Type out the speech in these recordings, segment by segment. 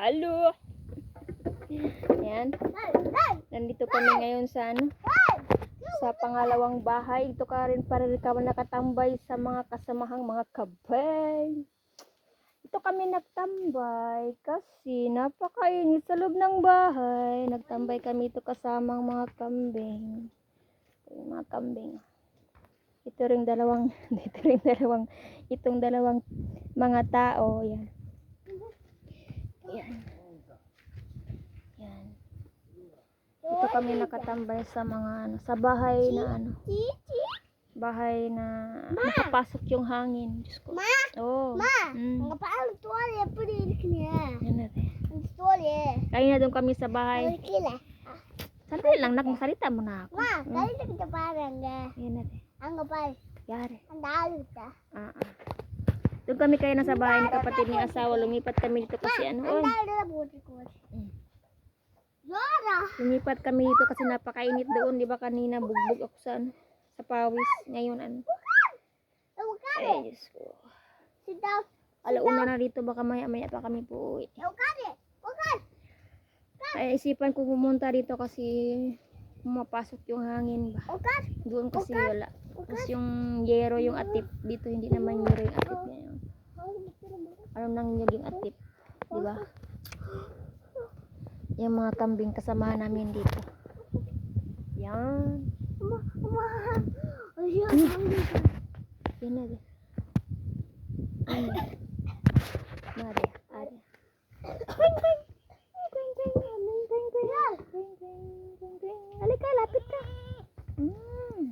Halo. Ayan. Nandito kami ngayon sa ano? Sa pangalawang bahay. Ito ka rin pa rin kami nakatambay sa mga kasamahang mga kabay. Ito kami nagtambay kasi napakainit sa loob ng bahay. Nagtambay kami ito kasamang mga kambing. Yung mga kambing. Ito ring dalawang, ito ring dalawang, itong dalawang mga tao. Yan. Yan. Yan. Ito kami nakatambay sa mga ano, sa bahay na ano, bahay na nakapasok yung hangin. Diyos ko. Ma, Oh. ma, Mm. mga paano tuwalya po rin kanya. Yan natin. Ang tuwalya. Kaya na doon kami sa bahay. Ay, kila. Sandali lang, nagmasalita mo na ako. Ma, dali na kita parang nga. Yan natin. Ang kapal. Yari. Ang dalo ta. Ah, ah. Doon kami kayo na sa bahay ni kapatid ni asawa. Lumipat kami dito kasi ano. Oy. Zora! Lumipat kami dito kasi napakainit doon. Di ba kanina bugbog ako sa ano, sa pawis. Ngayon ano. Ay, Diyos ko. Alauna na dito. Baka maya maya pa kami po Ay, isipan ko pumunta dito kasi pumapasok yung hangin ba. Doon kasi wala. Tapos yung yero, yung atip. Dito hindi naman yero yung atip ngayon. Ano nang naging atip? Di ba? Yung mga kambing kasamahan namin dito. Yan. Yan na. bing, bing. Halika, lapit ka. Mm.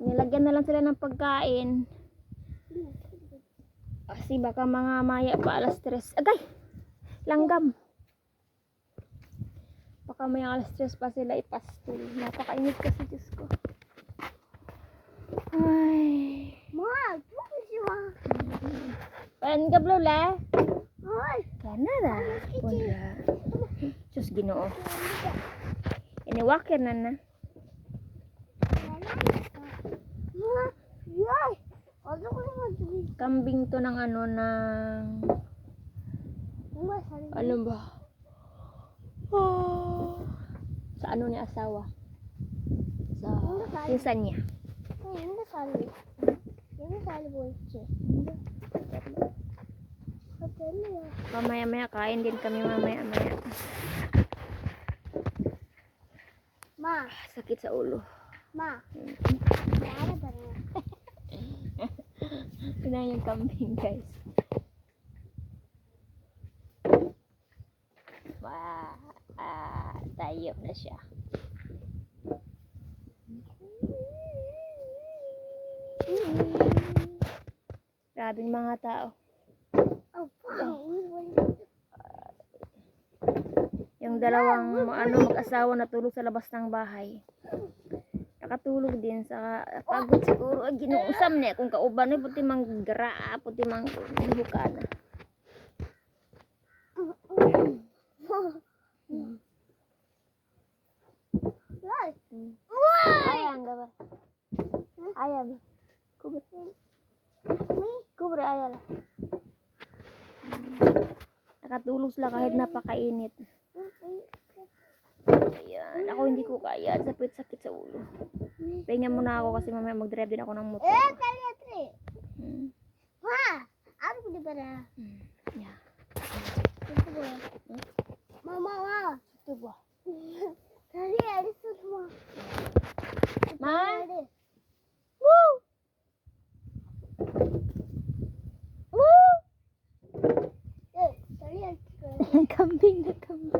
Nilagyan na lang sila ng pagkain. Kasi baka mga maya pa alas tres. Agay! Langgam. Baka may alas tres pa sila ipastul. Napakainit kasi Diyos ko. Ay. Ma, tuwa siya. Pan ka blula? Ay. Canada. Wala. Diyos ginoo. Iniwakir na na. Ma, yay. Ano ko naman tuwi? Kambing to ng ano ng... Ano ba? Oh. Sa ano ni asawa? Sa pinsan niya. Hindi sali. Hindi sali ya. Mamaya maya kain din kami mamaya maya. Ma, Sakit sa ulo. ma. Ano na? Na yung kambing guys. Wow. Ah, tayo na siya. Grabe yung mga tao. Oh, wow. Yung dalawang ano mag-asawa natulog sa labas ng bahay. Nakatulog din sa pagod siguro. Ay, ginuusam niya kung kauban ay puti mang gra, puti mang hukana. Yay. Ayan, gaba. Ayan. Kubre. Kubre, ayan. Nakatulog sila kahit napakainit. Hindi ko kaya. Sakit-sakit sa ulo. Pahinga muna ako kasi mamaya mag-drive din ako ng motor. Eh, tali atri. Hmm. Ma, ano ko di ba na? Hmm. Yeah. Ito ba? Mama, ma. Ito ba? Alis mo. Ma? Tali. Woo! Woo! Tali, alis ko. kambing na kambing.